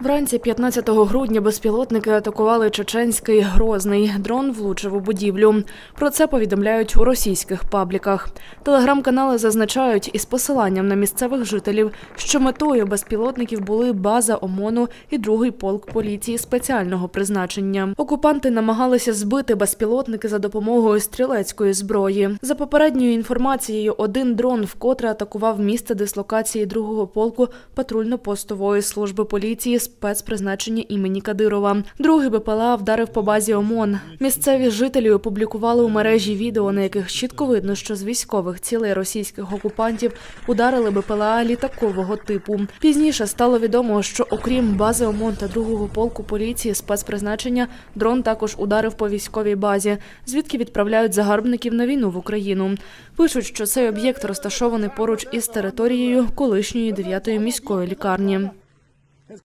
Вранці 15 грудня безпілотники атакували чеченський Грозний. Дрон влучив у будівлю. Про це повідомляють у російських пабліках. Телеграм-канали зазначають із посиланням на місцевих жителів, що метою безпілотників були база ОМОНу і другий полк поліції спеціального призначення. Окупанти намагалися збити безпілотники за допомогою стрілецької зброї. За попередньою інформацією, один дрон вкотре атакував місце дислокації другого полку патрульно-постової служби поліції спецпризначення імені Кадирова. Другий БПЛА вдарив по базі ОМОН. Місцеві жителі опублікували у мережі відео, на яких чітко видно, що з військових цілей російських окупантів ударили БПЛА літакового типу. Пізніше стало відомо, що окрім бази ОМОН та другого полку поліції спецпризначення, дрон також ударив по військовій базі, звідки відправляють загарбників на війну в Україну. Пишуть, що цей об'єкт розташований поруч із територією колишньої 9-ї міської лікарні.